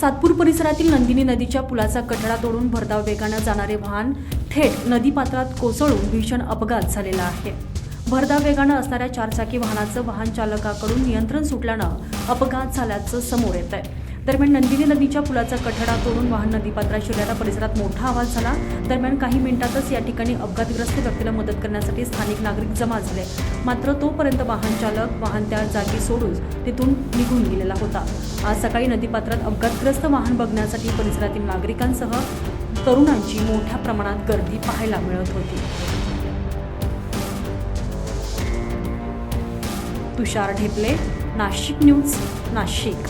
सातपूर परिसरातील नंदिनी नदीच्या पुलाचा कठडा तोडून भरधाव वेगानं जाणारे वाहन थेट नदीपात्रात कोसळून भीषण अपघात झालेला आहे. भरधाव वेगानं असणाऱ्या चारचाकी वाहनाचं वाहन चालकाकडून नियंत्रण सुटल्यानं अपघात झाल्याचं समोर येत आहे दरम्यान नंदिनी नदीच्या पुलाचा कठडा तोडून वाहन नदीपात्रात शिरल्याला परिसरात मोठा आवाज झाला. दरम्यान काही मिनिटातच या ठिकाणी अपघातग्रस्त व्यक्तीला मदत करण्यासाठी स्थानिक नागरिक जमा झाले. मात्र तोपर्यंत वाहन चालक वाहन त्या जागी सोडून तिथून निघून गेलेला होता. आज सकाळी नदीपात्रात अपघातग्रस्त वाहन बघण्यासाठी परिसरातील नागरिकांसह तरुणांची मोठ्या प्रमाणात गर्दी पाहायला मिळत होती. तुषार ढेपले नाशिक न्यूज नाशिक.